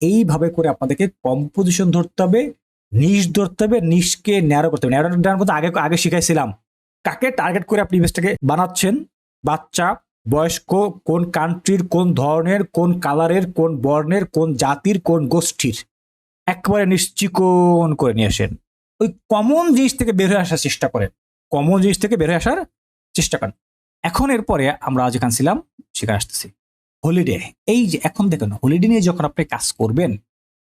এইভাবে করে আপনাদেরকে কম্পোজিশন ধরতে হবে নিশ ধরতে হবে নিশকে ন্যারো করতে হবে। ন্যারো নেওয়ার মধ্যে আগে আগে শিখাইছিলাম। কাকে টার্গেট করে আপনি ইমেজটাকে বানাচ্ছেন? বাচ্চা, বয়স্ক, কোন কান্ট্রির কোন ধরনের, কোন কালারের কোন বর্ণের, কোন জাতির, কোন গোষ্ঠীর? একবারে নিশ্চিকোণ করে নিয়ে আসেন। ওই কমন জিনিস থেকে বের হয়ে আসার চেষ্টা করেন। কমন জিনিস থেকে বের হয়ে আসার চেষ্টা করেন। এখন এরপরে আমরা যেখানে ছিলাম, সেখানে আসতেছি। হলিডে এই যে এখন দেখেন হলিডে নিয়ে যখন আপনি কাজ করবেন,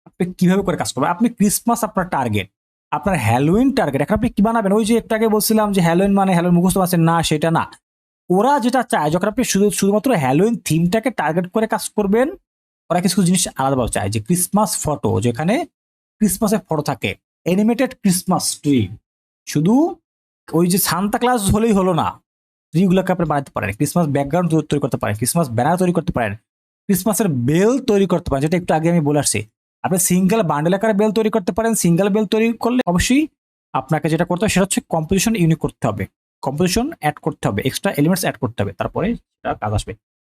আপনি কীভাবে করে কাজ করবেন? আপনি ক্রিসমাস আপনার টার্গেট আপনার হ্যালোইন টার্গেট এখন আপনি কি বানাবেন? ওই যে একটু আগে বলছিলাম যে হ্যালোইন মানে হ্যালোইন মুখস্থ আছে। না, সেটা না। ওরা যেটা চায়, যখন আপনি শুধু, শুধুমাত্র হ্যালোইন থিমটাকে টার্গেট করে কাজ করবেন, ওরা কিছু জিনিস আলাদাভাবে চায়। যে ক্রিসমাস ফটো যেখানে ক্রিসমাসের ফটো থাকে। অ্যানিমেটেড ক্রিসমাস ট্রি শুধু ওই যে সান্তা ক্লাস হলেই হলো না। ট্রিগুলোকে আপনি বানাতে পারেন। ক্রিসমাস ব্যাকগ্রাউন্ড তৈরি করতে পারেন। ক্রিসমাস ব্যানার তৈরি করতে পারেন। ক্রিসমাসের বেল তৈরি করতে পারেন, যেটা একটু আগে আমি বলে আসছি। আপনি সিঙ্গেল বান্ডেল আকারে বেল তৈরি করতে পারেন। সিঙ্গেল বেল তৈরি করলে অবশ্যই আপনাকে যেটা করতে হবে, সেটা হচ্ছে কম্পোজিশন ইউনিক করতে হবে। কম্পোজিশন অ্যাড করতে হবে এক্সট্রা এলিমেন্টস অ্যাড করতে হবে, তারপরে সেটা কাজ আসবে।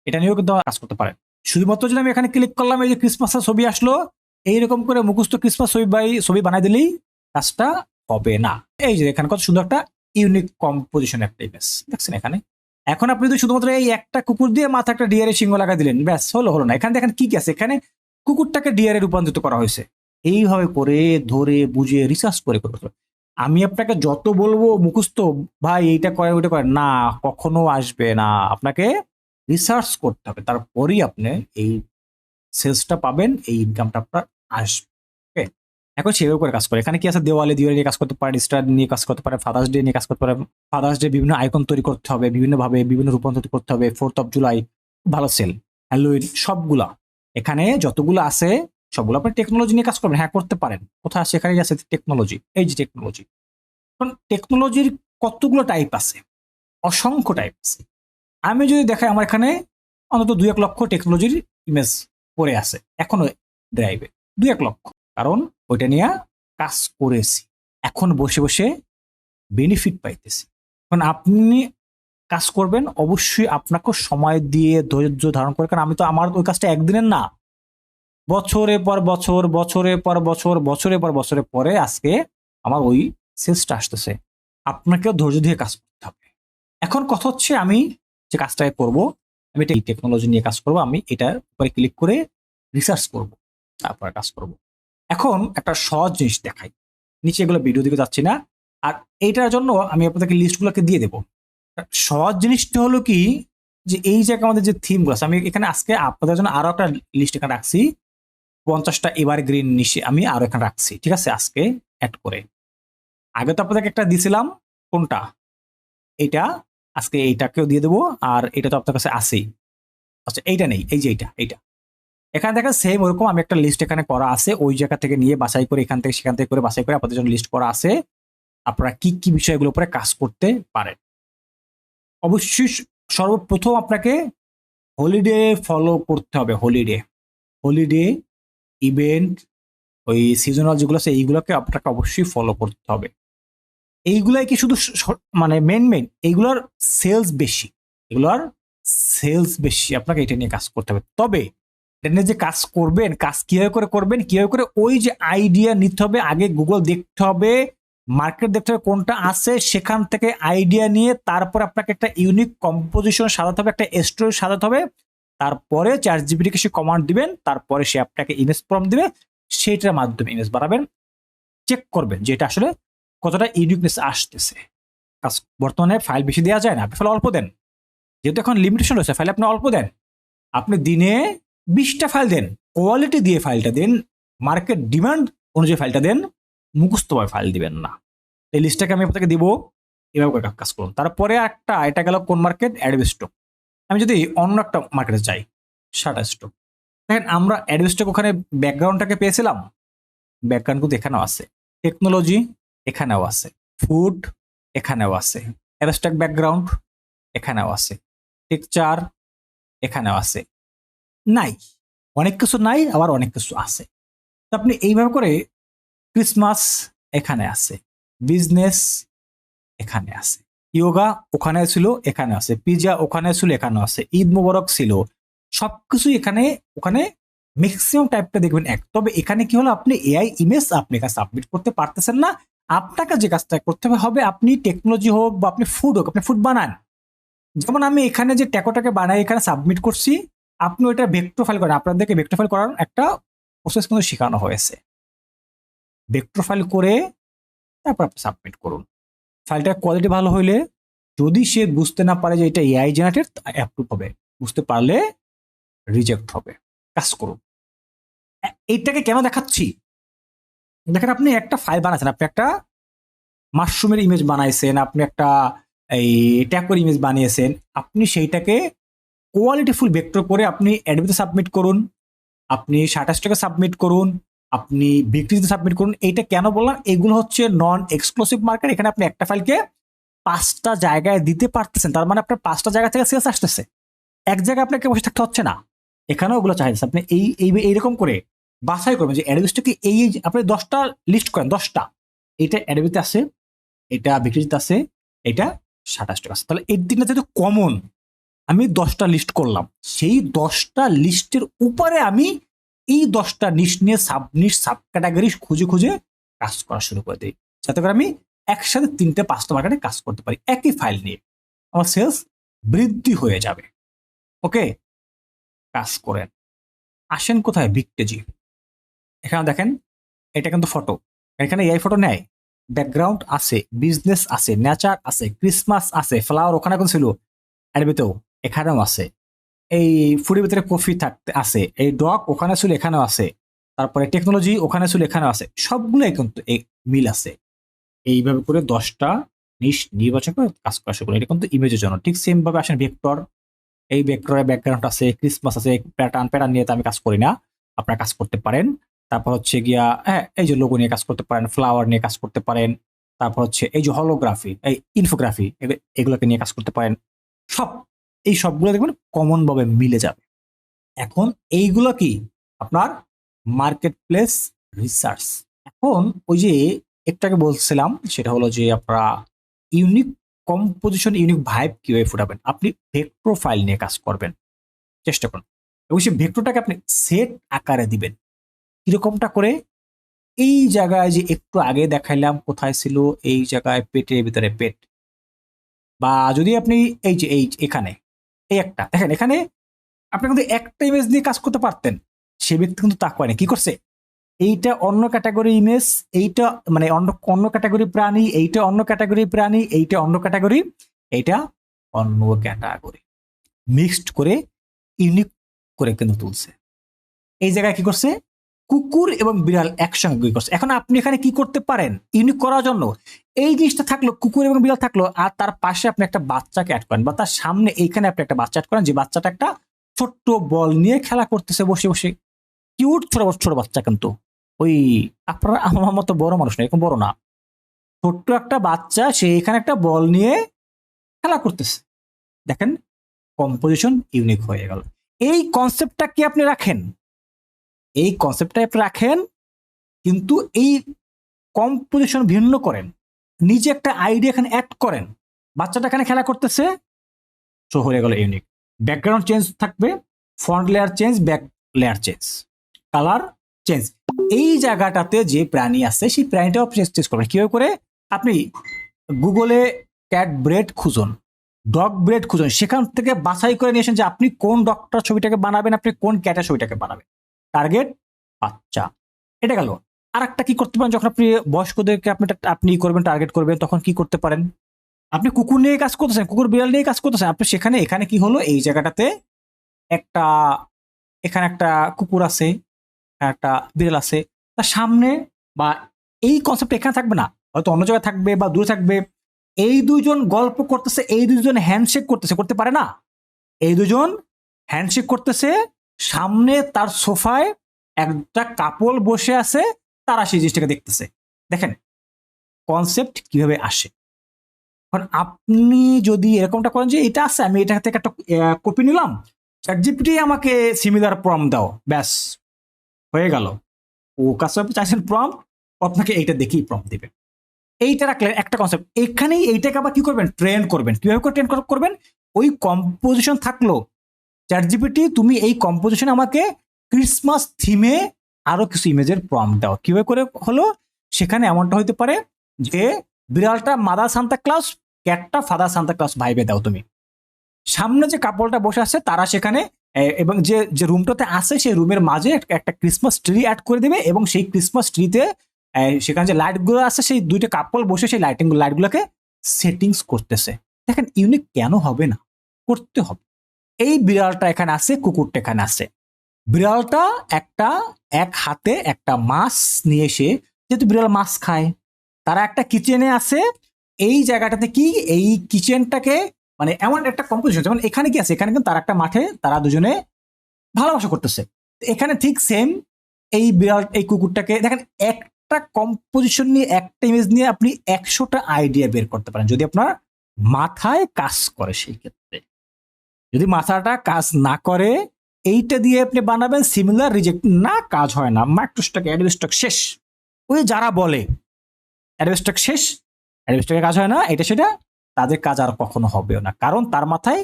এটা নিয়েও কিন্তু কাজ করতে পারেন। শুধুমাত্র যদি আমি এখানে ক্লিক করলাম, এই যে ক্রিসমাসের ছবি আসলো, এইরকম করে মুখস্থ ক্রিসমাস ছবি বাই ছবি বানাই দিলেই কাজটা হবে না। এই যে এখানে কত সুন্দর একটা ইউনিক কম্পোজিশন একটা ইমেজ দেখছেন এখানে? এখন আপনি যদি শুধুমাত্র এই একটা কুকুর দিয়ে মাথা একটা ডিয়ারের সিংহ লাগা দিলেন, ব্যাস, হলো হলো না। এখানে দেখেন কি আছে? এখানে কুকুরটাকে ডিয়ারে রূপান্তরিত করা হয়েছে। এইভাবে করে, ধরে, বুঝে রিসার্চ করে হবে। আমি আপনাকে যত বলব, মুখস্থ, ভাই, এইটা করে ওইটা করে না, কখনো আসবে না। আপনাকে রিসার্চ করতে হবে। তারপরেই আপনি এই সেলসটা পাবেন, এই ইনকামটা আপনার আসবে। এখন সেভাবে করে কাজ করে। এখানে কি আছে? দেওয়ালে দিওয়ালে নিয়ে কাজ করতে পারে, স্টার নিয়ে কাজ করতে পারে ফাদার্স ডে নিয়ে কাজ করতে পারে। ফাদার্স ডে বিভিন্ন আইকন তৈরি করতে হবে, বিভিন্নভাবে বিভিন্ন রূপান্তরিত করতে হবে। ফোর্থ অফ জুলাই ভালো সেল হ্যালোইন সবগুলা। এখানে যতগুলো আছে, সবগুলো আপনি টেকনোলজি নিয়ে কাজ করবেন। হ্যাঁ করতে পারেন। কোথায় আছে? এখানে আছে টেকনোলজি এই যে টেকনোলজি এখন টেকনোলজির কতগুলো টাইপ আছে? অসংখ্য টাইপ আছে। আমি যদি দেখাই, আমার এখানে অন্তত দু এক লক্ষ টেকনোলজির ইমেজ পড়ে আছে, এখনও ড্রাইভে দু এক লক্ষ। কারণ ওইটা নিয়ে কাজ করেছি। এখন বসে বসে বেনিফিট পাইতেছি। কারণ আপনি কাজ করবেন, অবশ্যই আপনাকে সময় দিয়ে ধৈর্য ধারণ করে, কারণ আমি তো আমার ওই কাজটা একদিনের না। বছরের পর বছর বছরের পর বছর বছরের পর বছরের পরে আজকে আমার ওই সেলসটা আসতেছে। আপনাকেও ধৈর্য দিয়ে কাজ করতে হবে। এখন কথা হচ্ছে আমি যে কাজটা করব, আমি এটা এই টেকনোলজি নিয়ে কাজ করব, আমি এটা উপরে ক্লিক করে রিসার্চ করব, তারপরে কাজ করব। এখন একটা সহজ জিনিস দেখাই। নিচে এগুলো ভিডিও দিকে যাচ্ছি না। আর এইটার জন্য আমি আপনাদেরকে লিস্টগুলোকে দিয়ে দেবো। সহজ জিনিসটা হলো কি? যে এই যে আমাদের যে থিমগুলো আছে, আমি এখানে আজকে আপনাদের জন্য আরও একটা লিস্ট এখানে রাখছি। পঞ্চাশটা এবার গ্রিন নিশে আমি আরও এখানে রাখছি, ঠিক আছে? আজকে অ্যাড করে। আগে তো আপনাদেরকে একটা দিছিলাম, কোনটা? এটা আজকে এইটাকেও দিয়ে দেবো, আর এটা তো আপনার কাছে আছেই। আচ্ছা এইটা নেই, এই যে এইটা এইটা। এখানে দেখেন সেম ওরকম আমি একটা লিস্ট এখানে করা আছে, ওই জায়গা থেকে নিয়ে বাছাই করে এখান থেকে সেখান থেকে করে বাছাই করে আপনাদের জন্য লিস্ট করা আছে। আপনারা কি কি বিষয়গুলোর উপরে কাজ করতে পারেন। অবশ্যই সর্বপ্রথম আপনাকে হলিডে ফলো করতে হবে হলিডে হলিডে ইভেন্ট ওই সিজনাল যেগুলো আছে, এইগুলোকে আপনাকে অবশ্যই ফলো করতে হবে। এইগুলাই কি শুধু মানে মেন মেন এইগুলোর সেলস বেশি। এগুলোর সেলস বেশি। আপনাকে এটা নিয়ে কাজ করতে হবে। তবে নিয়ে যে কাজ করবেন, কাজ কীভাবে করে করবেন, কীভাবে করে ওই যে আইডিয়া নিতে হবে, আগে গুগল দেখতে হবে মার্কেট দেখতে হবে, কোনটা আছে, সেখান থেকে আইডিয়া নিয়ে তারপর আপনাকে একটা ইউনিক কম্পোজিশন সাজাতে হবে, একটা স্টোরি সাজাতে হবে, তারপরে চার জিবিটিকে সে কমান্ড দিবেন, তারপরে সে আপনাকে ইমেজ ফর্ম দিবে, সেইটার মাধ্যমে ইমেজ বাড়াবেন চেক করবেন যে এটা আসলে কতটা ইউনিকনেস আসতেছে। কাজ বর্তমানে ফাইল বেশি দেওয়া যায় না, আপনি ফাইল অল্প দেন। যেহেতু এখন লিমিটেশন রয়েছে ফাইল আপনি অল্প দেন। আপনি দিনে বিশটা ফাইল দেন কোয়ালিটি দিয়ে ফাইলটা দেন মার্কেট ডিমান্ড অনুযায়ী ফাইলটা দেন মুখস্থভাবে ফাইল দিবেন না। এই লিস্টটাকে আমি আপনাকে দিব, এভাবে কাজ করুন। তারপরে একটা, এটা গেল কোন মার্কেট অ্যাডভ স্টক আমি যদি অন্য একটা মার্কেটে যাই শাটা স্টক দেখেন, আমরা অ্যাডভ স্টক ওখানে ব্যাকগ্রাউন্ডটাকে পেয়েছিলাম। ব্যাকগ্রাউন্ড কিন্তু এখানেও আছে। টেকনোলজি এখানেও আছে। ফুড এখানেও আছে। অ্যাবস্ট্রাক্ট ব্যাকগ্রাউন্ড এখানেও আছে। পিকচার এখানেও আছে। নাই। অনেক কিছু নাই, আবার অনেক কিছু আছে। তো আপনি এইভাবে করে ক্রিসমাস এখানে আছে বিজনেস এখানে আছে ইয়োগা ওখানে ছিল, এখানে আছে পিজা ওখানে ছিল এখানে আছে, ঈদ মোবারক ছিল সবকিছু এখানে, ওখানে ম্যাক্সিমাম টাইপটা দেখবেন এক। তবে এখানে কি হলো? আপনি এআই ইমেজ আপনি এখানে সাবমিট করতে পারতেছেন না। আপনাকে যে কাজটা করতে হবে আপনি টেকনোলজি হোক বা আপনি ফুড হোক, আপনি ফুড বানান। যেমন আমি এখানে যে ট্যাকোটাকে বানাই, এখানে সাবমিট করছি আপনি ওইটা ভেক্টর ফাইল করেন। আপনাদেরকে ভেক্টর ফাইল করার একটা প্রসেস কিন্তু শেখানো হয়েছে। ভেক্টর ফাইল করে তারপর আপনি সাবমিট করুন। ফাইলটার কোয়ালিটি ভালো হইলে যদি সে বুঝতে না পারে যে এটা এআই জেনারেটেড অ্যাপ্রুভ হবে। বুঝতে পারলে রিজেক্ট হবে। কাজ করুন। এইটাকে কেন দেখাচ্ছি? দেখেন আপনি একটা ফাইল বানাচ্ছেন, আপনি একটা মাশরুমের ইমেজ বানাইছেন, আপনি একটা এই ট্যাকোর ইমেজ বানিয়েছেন, আপনি সেইটাকে কোয়ালিটিফুল ভেক্টর করে আপনি অ্যাডমিতে সাবমিট করুন, আপনি সাতাশ টাকা সাবমিট করুন, আপনি বিক্রিতে সাবমিট করুন। এইটা কেন বললাম? এগুলো হচ্ছে নন এক্সক্লুসিভ মার্কেট এখানে আপনি একটা ফাইলকে পাঁচটা জায়গায় দিতে পারতেছেন। তার মানে আপনার পাঁচটা জায়গা থেকে সেলস আসতেছে। এক জায়গায় আপনাকে বসে থাকতে হচ্ছে না। এখানেও ওগুলো চাইছে আপনি এই এই, এইরকম করে বাছাই করবেন যে অ্যাডভিসটাকে এই- আপনি দশটা লিস্ট করেন, দশটা। এটা অ্যাডভিতে আছে, এটা বিক্রিতে আছে, এটা সাতাশ টাকা আছে। তাহলে এর দিনটা যেহেতু কমন আমি দশটা লিস্ট করলাম। সেই দশটা লিস্টের উপরে আমি এই দশটা নিশ নিয়ে সাব নিশ সাব ক্যাটাগরি খুঁজে খুঁজে কাজ করা শুরু করে দিই। যাতে করে আমি একসাথে তিনটে, পাঁচটা মার্কেটে কাজ করতে পারি। একই ফাইল নিয়ে। আমার সেলস বৃদ্ধি হয়ে যাবে। ওকে কাজ করেন। আসেন কোথায়? বিকটেজি এখানে দেখেন, এটা কিন্তু ফটো এখানে এই ফটো নেয়। ব্যাকগ্রাউন্ড আছে বিজনেস আছে নেচার আছে ক্রিসমাস আছে ফ্লাওয়ার ওখানে কিন্তু ছিল। অ্যাডবিতেও এখানেও আছে। এই ফুডের ভিতরে কফি থাকতে আছে। এই ডগ ওখানে ছিল এখানেও আছে। তারপরে টেকনোলজি ওখানে ছিল এখানেও আছে। সবগুলোই কিন্তু মিল আছে। এইভাবে করে দশটা নিশ, নির্বাচন করে কাজ করা শুরু। এটা কিন্তু ইমেজের জন্য। ঠিক সেম ভাবে আসেন ভেক্টর এই ভেক্টরের ব্যাকগ্রাউন্ড আছে ক্রিসমাস আছে প্যাটার্ন প্যাটার্ন নিয়ে তো আমি কাজ করি না। আপনারা কাজ করতে পারেন। তারপর হচ্ছে গিয়া হ্যাঁ এই যে লোগো নিয়ে কাজ করতে পারেন ফ্লাওয়ার নিয়ে কাজ করতে পারেন। তারপর হচ্ছে এই যে হলোগ্রাফি এই ইনফোগ্রাফি এগুলোকে নিয়ে কাজ করতে পারেন। সব এই সবগুলো দেখবেন কমন ভাবে মিলে যাবে। এখন এইগুলো কি? আপনার মার্কেট প্লেস রিসার্চ এখন ওই যে একটাকে বলছিলাম, সেটা হলো যে আপনারা ইউনিক কম্পোজিশন ইউনিক ভাইব কীভাবে ফুটাবেন? আপনি ভেক্টর ফাইল নিয়ে কাজ করবেন। চেষ্টা করুন। এবং সেই ভেক্টরটাকে আপনি সেট আকারে দিবেন। কিরকমটা করে? এই জায়গায় যে একটু আগে দেখাইলাম কোথায় ছিল, এই জায়গায় পেটের ভিতরে পেট বা যদি আপনি এই যে, এই এখানে এই একটা। দেখেন, এখানে আপনি কিন্তু একটা ইমেজ নিয়ে কাজ করতে পারতেন, সে ব্যক্তি কিন্তু তা করেনি কি করছে? এইটা অন্য ক্যাটাগরি ইমেজ এইটা মানে অন্য অন্য ক্যাটাগরি প্রাণী, এইটা অন্য ক্যাটাগরি প্রাণী, এইটা অন্য ক্যাটাগরি এইটা অন্য ক্যাটাগরি মিক্সড করে ইউনিক করে কিন্তু তুলছে। এই জায়গায় কি করছে? কুকুর এবং বিড়াল একসঙ্গে করছে এখন আপনি এখানে কি করতে পারেন? ইউনিক করার জন্য এই জিনিসটা থাকল, কুকুর এবং বিড়াল থাকল, আর তার পাশে আপনি একটা বাচ্চাকে অ্যাড করেন বা তার সামনে এইখানে আপনি একটা বাচ্চা অ্যাড করেন, যে বাচ্চাটা একটা ছোট্ট বল নিয়ে খেলা করতেছে, বসে বসে। কিউট ছোট ছোট বাচ্চা কিন্তু। ওই আপনারা আমার মতো বড় মানুষ না, এরকম বড় না। ছোট্ট একটা বাচ্চা, সে এখানে একটা বল নিয়ে খেলা করতেছে। দেখেন কম্পোজিশন ইউনিক হয়ে গেল। এই কনসেপ্টটা কি আপনি রাখেন? এই কনসেপ্টটা আপনি রাখেন, কিন্তু এই কম্পোজিশন ভিন্ন করেন। নিজে একটা আইডিয়া এখানে অ্যাড করেন। বাচ্চাটা এখানে খেলা করতেছে শো হয়ে গেল ইউনিক ব্যাকগ্রাউন্ড চেঞ্জ থাকবে front layer change back layer change colour change এই জায়গাটাতে যে প্রাণী আছে, সেই প্রাণীটাও আপনি চেঞ্জ করবেন। কীভাবে করে? আপনি গুগলে ক্যাট ব্রেড খুঁজুন ডগ ব্রেড খুঁজুন। সেখান থেকে বাছাই করে নিয়ে যে আপনি কোন ডগটার ছবিটাকে বানাবেন, আপনি কোন ক্যাটের ছবিটাকে বানাবেন। টার্গেট বাচ্চা। এটা গেল। আর একটা কি করতে পারেন? যখন আপনি বয়স্কদেরকে আপনি আপনি করবেন টার্গেট করবেন, তখন কি করতে পারেন? আপনি কুকুর নিয়ে কাজ করতেছেন, কুকুর বিড়াল নিয়ে কাজ করতেছেন। আপনি সেখানে এখানে কি হলো? এই জায়গাটাতে একটা এখানে একটা কুকুর আছে একটা বিড়াল আছে। তার সামনে বা এই কনসেপ্ট এখানে থাকবে না। হয়তো অন্য জায়গায় থাকবে বা দূরে থাকবে। এই দুজন গল্প করতেছে, এই দুজন হ্যান্ডশেক করতেছে। করতে পারে না? এই দুজন হ্যান্ডশেক করতেছে সামনে তার সোফায় একটা কাপল বসে আছে, তারা সেই জিনিসটাকে দেখতেছে। দেখেন কনসেপ্ট কীভাবে আসে? এখন আপনি যদি এরকমটা করেন যে, এটা আছে, আমি এটা থেকে একটা কপি নিলাম চ্যাট জিপিটি আমাকে সিমিলার প্রম দাও। ব্যাস, হয়ে গেল। ও কাছে চাইছেন প্রম আপনাকে এইটা দেখেই প্রম দিবে। এইটা রাখলেন একটা কনসেপ্ট এখানেই এইটাকে আবার কি করবেন? ট্রেন করবেন। কীভাবে করে ট্রেন করবেন? ওই কম্পোজিশন থাকল চ্যাট জিপিটি তুমি এই কম্পোজিশন আমাকে ক্রিসমাস থিমে আরও কিছু ইমেজের প্রম দাও। কীভাবে করে হলো? সেখানে এমনটা হতে পারে যে, বিড়ালটা মাদার সান্তা ক্লাস ক্যাটটা ফাদার সান্তা ক্লাস ভাইবে দাও তুমি। সামনে যে কাপড়টা বসে আছে, তারা সেখানে এবং যে যে রুমটাতে আছে, সেই রুমের মাঝে একটা- একটা ক্রিসমাস ট্রি অ্যাড করে দেবে এবং সেই ক্রিসমাস ট্রিতে সেখানে যে লাইটগুলো আছে, সেই দুইটা কাপল বসে সেই লাইটিং লাইটগুলোকে সেটিংস করতেছে। দেখেন ইউনিক কেন হবে না? করতে হবে। এই বিড়ালটা এখানে আছে, কুকুরটা এখানে আছে। বিড়ালটা একটা, এক হাতে একটা মাছ নিয়ে এসে, যেহেতু বিড়াল মাছ খায়, তারা একটা কিচেনে আছে। এই জায়গাটাতে কি? এই কিচেনটাকে মানে এমন একটা কম্পোজিশন যেমন এখানে কি আছে? এখানে কিন্তু তারা একটা মাঠে, তারা দুজনে ভালোবাসা করতেছে। এখানে ঠিক সেম এই বিড়াল, এই কুকুরটাকে, দেখেন একটা কম্পোজিশন নিয়ে, একটা ইমেজ নিয়ে আপনি একশোটা আইডিয়া বের করতে পারেন, যদি আপনার মাথায় কাজ করে সেই ক্ষেত্রে। যদি মাথাটা কাজ না করে, এইটা দিয়ে আপনি বানাবেন সিমিলার রিজেক্ট না, কাজ হয় না, মাইক্রোস্টক অ্যাডভেস্টক শেষ। ওই যারা বলে অ্যাডভেস্টক শেষ অ্যাডভেস্টকের কাজ হয় না, এটা সেটা তাদের কাজ আর কখনো হবেও না, কারণ তার মাথায়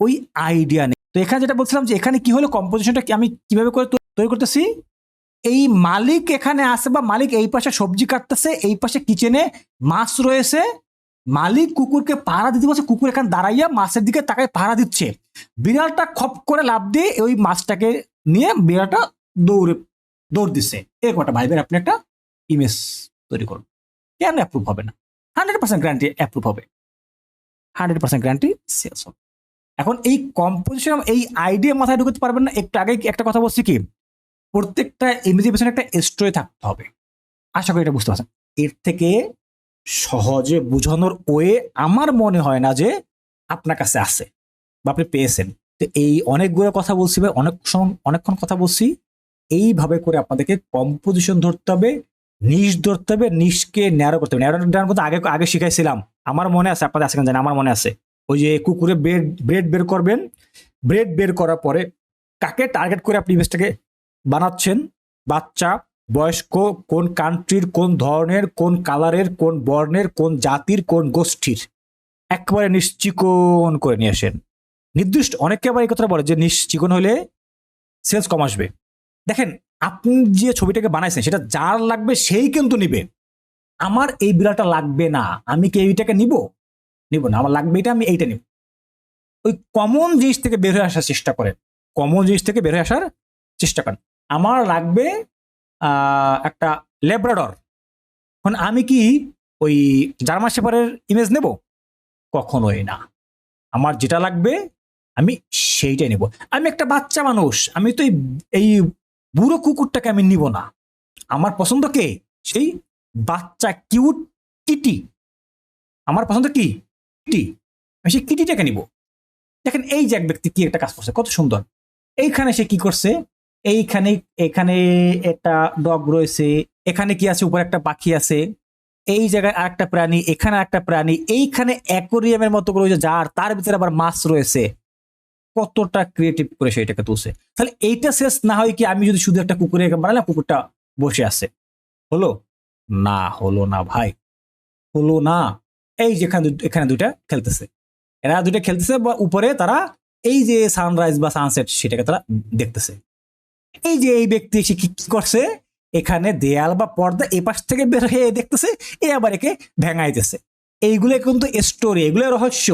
ওই আইডিয়া নেই। তো এখানে যেটা বলছিলাম যে এখানে কি হলো কম্পোজিশনটা আমি কীভাবে করে তৈরি করতেছি? এই মালিক এখানে আসে বা মালিক এই পাশে সবজি কাটতেছে, এই পাশে কিচেনে মাছ রয়েছে মালিক কুকুরকে পাহারা দিতে বলছে, কুকুর এখানে দাঁড়াইয়া মাছের দিকে তাকায় পাহারা দিচ্ছে। বিড়ালটা খপ করে লাভ দিয়ে ওই মাছটাকে নিয়ে বিড়ালটা দৌড়ে, দৌড় দিচ্ছে। এরকম একটা ভাইবের আপনি একটা ইমেজ তৈরি করুন। কেন অ্যাপ্রুভ হবে না? হান্ড্রেড পার্সেন্ট গ্যারান্টি অ্যাপ্রুভ হবে। হান্ড্রেড পার্সেন্ট গ্যারান্টি সেলস হবে। এখন এই কম্পোজিশন এই আইডিয়া মাথায় ঢুকতে পারবেন না। একটু আগে একটা কথা বলছি কি? প্রত্যেকটা ইমেজের পেছনে একটা স্টোরি থাকতে হবে। আশা করি এটা বুঝতে পারছেন। এর থেকে সহজে বোঝানোর ওয়ে আমার মনে হয় না যে আপনার কাছে আছে বা আপনি পেয়েছেন। তো এই অনেকগুলো কথা বলছি বা অনেক অনেকক্ষণ কথা বলছি। এইভাবে করে আপনাদেরকে কম্পোজিশন ধরতে হবে নিশ ধরতে হবে নিশকে ন্যারো করতে হবে। ন্যারো ডান করতে আগে আগে শিখাইছিলাম। আমার মনে আছে আপনাদের আছে কিনা জানি না, আমার মনে আছে। ওই যে কুকুরে ব্রেড ব্রেড বের করবেন ব্রেড বের করার পরে কাকে টার্গেট করে আপনি ইমেজটাকে বানাচ্ছেন? বাচ্চা বয়স্ক কোন কান্ট্রির কোন ধরনের, কোন কালারের কোন বর্ণের, কোন জাতির, কোন গোষ্ঠীর? একবারে নিশ্চিকন করে নিয়ে আসেন। নির্দিষ্ট অনেকে আবার এই কথাটা বলে যে নিশ্চিকন হলে সেলস কম আসবে। দেখেন, আপনি যে ছবিটাকে বানাইছেন, সেটা যার লাগবে সেই কিন্তু নিবে। আমার এই বিড়ালটা লাগবে না, আমি কি এইটাকে নিব? নিব না, আমার লাগবে এটা, আমি এইটা নিব। ওই কমন জিনিস থেকে বের হয়ে আসার চেষ্টা করেন। কমন জিনিস থেকে বের হয়ে আসার চেষ্টা করেন। আমার লাগবে একটা লেব্রাডর এখন আমি কি ওই জার্মান শেপারের ইমেজ নেব? কখনোই না। আমার যেটা লাগবে, আমি সেইটাই নেব। আমি একটা বাচ্চা মানুষ, আমি তো এই বুড়ো কুকুরটাকে আমি নিব না। আমার পছন্দ কে? সেই বাচ্চা কিউট কিটি আমার পছন্দ কি? কিটি আমি সেই কিটিটাকে নিব। দেখেন এই যে এক ব্যক্তি কি একটা কাজ করছে, কত সুন্দর। এইখানে সে কি করছে? এইখানে, এখানে একটা ডগ রয়েছে, এখানে কি আছে, উপরে একটা পাখি আছে, এই জায়গায় আরেকটা প্রাণী, এখানে একটা প্রাণী, এইখানে অ্যাকোরিয়ামের মতো করে যার, তার ভিতরে আবার মাছ রয়েছে। কতটা ক্রিয়েটিভ করে সেটাকে তুলছে। তাহলে এইটা শেষ না হয় কি আমি যদি শুধু একটা কুকুরে বানালাম, কুকুরটা বসে আছে। হলো? না হলো না ভাই। হলো না। এই যেখানে এখানে দুইটা খেলতেছে। এরা দুইটা খেলতেছে বা উপরে তারা এই যে সানরাইজ বা সানসেট সেটাকে তারা দেখতেছে। এই যে এই ব্যক্তি এসে কি করছে? এখানে দেয়াল বা পর্দা এ পাশ থেকে বের হয়ে দেখতেছে, এ আবার একে ভেঙাইতেছে। এইগুলো কিন্তু স্টোরি এগুলো রহস্য।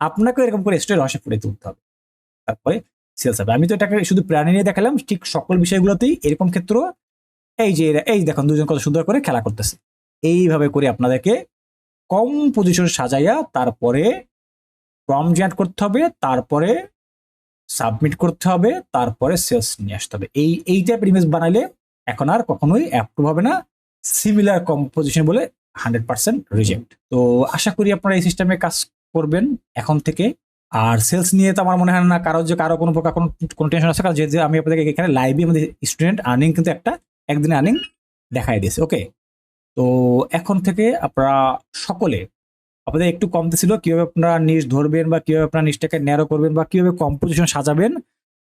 আপনাকে এরকম করে স্টোরি রহস্য ফুটে তুলতে হবে। তারপরে সেলস হবে। আমি তো এটাকে শুধু প্রাণী নিয়ে দেখালাম, ঠিক সকল বিষয়গুলোতেই এরকম ক্ষেত্র। এই যে এই দেখুন, দুজন কত সুন্দর করে খেলা করতেছে। এইভাবে করে আপনাদেরকে কম পজিশন সাজাইয়া তারপরে প্রম জেনারেট করতে হবে। তারপরে সাবমিট করতে হবে, তারপরে সেলস নিয়ে আসতে হবে। এই এই টাইপের ইমেজ বানাইলে এখন আর কখনোই অ্যাপ্রুভ হবে না। সিমিলার কম্পোজিশন বলে হান্ড্রেড পার্সেন্ট রিজেক্ট তো আশা করি আপনারা এই সিস্টেমে কাজ করবেন এখন থেকে। আর সেলস নিয়ে তো আমার মনে হয় না কারও যে কারও কোনো প্রকার কোনো কোনো টেনশন আছে, কারণ যে যে আমি আপনাদেরকে এখানে লাইভে আমাদের স্টুডেন্ট আর্নিং কিন্তু একটা একদিনে আর্নিং দেখাই দিয়েছে। ওকে তো এখন থেকে আপনারা সকলে আপনাদের একটু কমতে ছিল, কীভাবে আপনারা নিজ ধরবেন বা কীভাবে আপনারা নিজটাকে ন্যারো করবেন বা কীভাবে কম্পোজিশন সাজাবেন,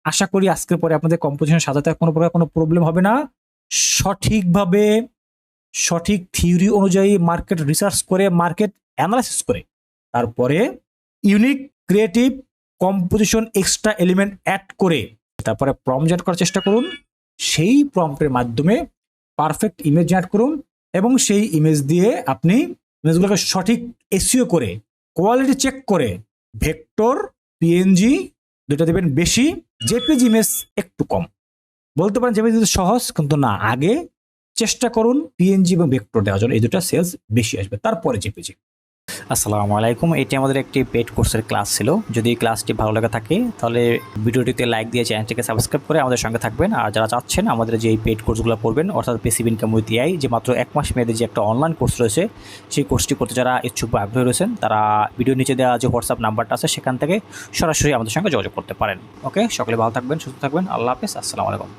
আশা করি আজকের পরে আপনাদের কম্পোজিশন সাজাতে কোনো প্রকার কোনো প্রবলেম হবে না। সঠিকভাবে, সঠিক থিওরি অনুযায়ী মার্কেট রিসার্চ করে মার্কেট অ্যানালাইসিস করে, তারপরে unique creative composition extra element add করে, তারপরে প্রম জেনারেট করার চেষ্টা করুন, সেই প্রম্পের মাধ্যমে পারফেক্ট ইমেজ জেনারেট করুন এবং সেই ইমেজ দিয়ে আপনি ইমেজগুলোকে সঠিক এসিও করে কোয়ালিটি চেক করে ভেক্টর পিএনজি দুটো দেবেন বেশি জেপিজি ইমেজ একটু কম। বলতে পারেন জেপিজি সহজ, কিন্তু না, আগে চেষ্টা করুন পিএনজি এবং ভেক্টর দেওয়ার জন্য। এই দুটো সেলস বেশি আসবে। তারপরে জেপিজি আসসালামু আলাইকুম। এটি আমাদের একটি পেড কোর্সের ক্লাস ছিল। যদি ক্লাসটি ভালো লাগে থাকে, তাহলে ভিডিওটিতে লাইক দিয়ে চ্যানেলটিকে সাবস্ক্রাইব করে আমাদের সঙ্গে থাকবেন। আর যারা চাচ্ছেন আমাদের যে এই পেড কোর্সগুলো পড়বেন, অর্থাৎ পেসিভ ইনকাম উইথ এআই যে মাত্র এক মাস মেয়াদে যে একটা অনলাইন কোর্স রয়েছে, সেই কোর্সটি করতে যারা ইচ্ছুক বা আগ্রহী রয়েছেন, তারা ভিডিও নিচে দেওয়া যে হোয়াটসঅ্যাপ নাম্বারটা আছে, সেখান থেকে সরাসরি আমাদের সঙ্গে যোগাযোগ করতে পারেন। ওকে সকলে ভালো থাকবেন, সুস্থ থাকবেন। আল্লাহ হাফেজ। আসসালামু আলাইকুম।